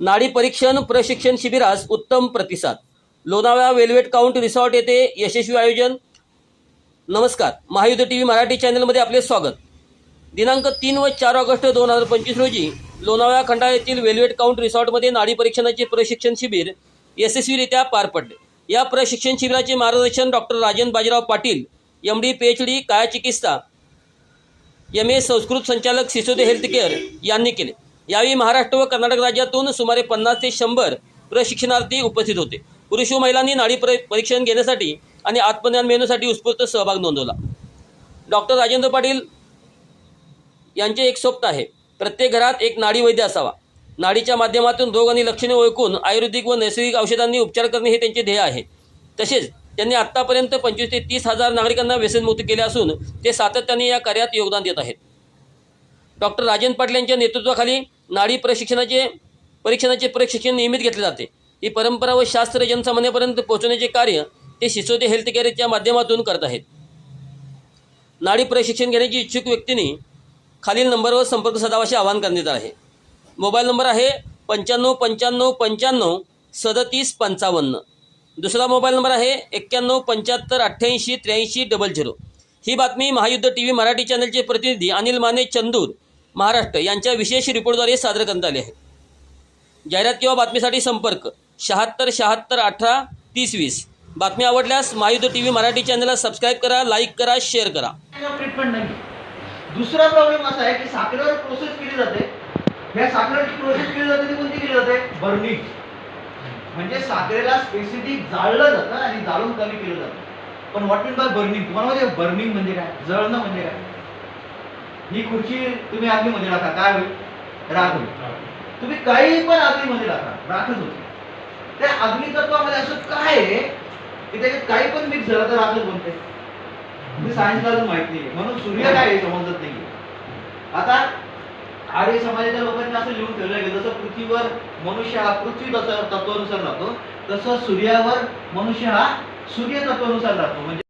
नाडी परीक्षण प्रशिक्षण शिबिरास उत्तम प्रतिसाद. लोणावळा वेलवेट काउंट रिसॉर्ट येथे यशस्वी आयोजन. नमस्कार महायुद्ध टी व्ही मराठी चॅनलमध्ये आपले स्वागत. दिनांक तीन व चार ऑगस्ट दोन हजार पंचवीस रोजी लोणावळा खंडाळा येथील वेलवेट काउंट रिसॉर्टमध्ये नाडी परीक्षणाचे प्रशिक्षण शिबिर यशस्वीरित्या पार पडले. या प्रशिक्षण शिबिराचे मार्गदर्शन doctor Rajan Bajirao Patil M D P H D काया चिकित्सा एम ए संस्कृत संचालक सिसोदे हेल्थ केअर यांनी केले. यावेळी महाराष्ट्र व कर्नाटक राज्यातून सुमारे पन्नास ते शंभर प्रशिक्षणार्थी उपस्थित होते. पुरुष व महिलांनी नाडी परीक्षण घेण्यासाठी आणि आत्मज्ञान मिळवण्यासाठी उत्स्फूर्त सहभाग नोंदवला. डॉक्टर राजेंद्र पाटील यांचे एक स्वप्न आहे. प्रत्येक घरात एक नाडी वैद्य असावा. नाडीच्या माध्यमातून रोग आणि लक्षणे ओळखून आयुर्वेदिक व नैसर्गिक औषधांनी उपचार करणे हे त्यांचे ध्येय आहे. तसेच त्यांनी आत्तापर्यंत पंचवीस ते तीस हजार नागरिकांना व्यसनमुक्त केले असून ते सातत्याने या कार्यात योगदान देत आहेत. डॉक्टर राजेंद्र पाटील यांच्या नेतृत्वाखाली नाडी प्रशिक्षणाचे परीक्षणाचे प्रशिक्षण नियमित घेतले जाते. ही परंपरा व शास्त्र जनसामान्यापर्यंत पोहोचवण्याचे कार्य ते सिसोदे हेल्थ केअरच्या माध्यमातून करत आहेत. नाडी प्रशिक्षण घेण्याची इच्छुक व्यक्तींनी खालील नंबरवर संपर्क साधावा असे आवाहन करण्यात आहे. मोबाईल नंबर आहे पंच्याण्णव पंच्याण्णव पंच्याण्णव सदतीस पंचावन्न. दुसरा मोबाईल नंबर आहे एक्क्याण्णव पंच्याहत्तर अठ्ठ्याऐंशी त्र्याऐंशी डबल झिरो. ही बातमी महायुद्ध टी व्ही मराठी चॅनलचे प्रतिनिधी अनिल माने चंदूर महाराष्ट्र यांच्या विशेष रिपोर्टद्वारे सादर करण्यात आले आहे. जाहिरात किंवा बातमीसाठी संपर्क शहात्तर शहात्तर अठरा तीस वीस. बातमी आवडल्यास महायुद्ध टी व्ही मराठी चॅनलला सबस्क्राईब करा लाईक करा शेअर करा. ट्रीटमेंट नाही दुसरा प्रॉब्लेम असा आहे की साखरेवर प्रोसेस केली जाते. या साखरेची प्रोसेस केली जाते ती कोणती केली जाते? बर्निंग म्हणजे साखरेला स्पेसिफिक जाळलं जातं आणि जाळून कमी केलं जातं. पण व्हॉट मीन बाय बर्निंग तुम्हाला माहिती बर्निंग म्हणजे काय? जळणं म्हणजे काय? ही खुर्ची तुम्ही आगीमध्ये टाका काय होईल? राग होईल. तुम्ही काही पण अग्नीमध्ये टाका राखच होते. त्या अग्नितत्वामध्ये असं काय आहे की त्याच्यात काही पण मिक्स झालं तर राखच बनते? म्हणजे सायन्सला अजून माहीत नाही म्हणून सूर्य काय आहे समजत नाही आता आर्य समाजाच्या लोकांनी असं लिहून ठेवलं की जसं पृथ्वीवर मनुष्य हा पृथ्वी तत्वानुसार राहतो तसं सूर्यावर मनुष्य हा सूर्य तत्वानुसार राहतो. म्हणजे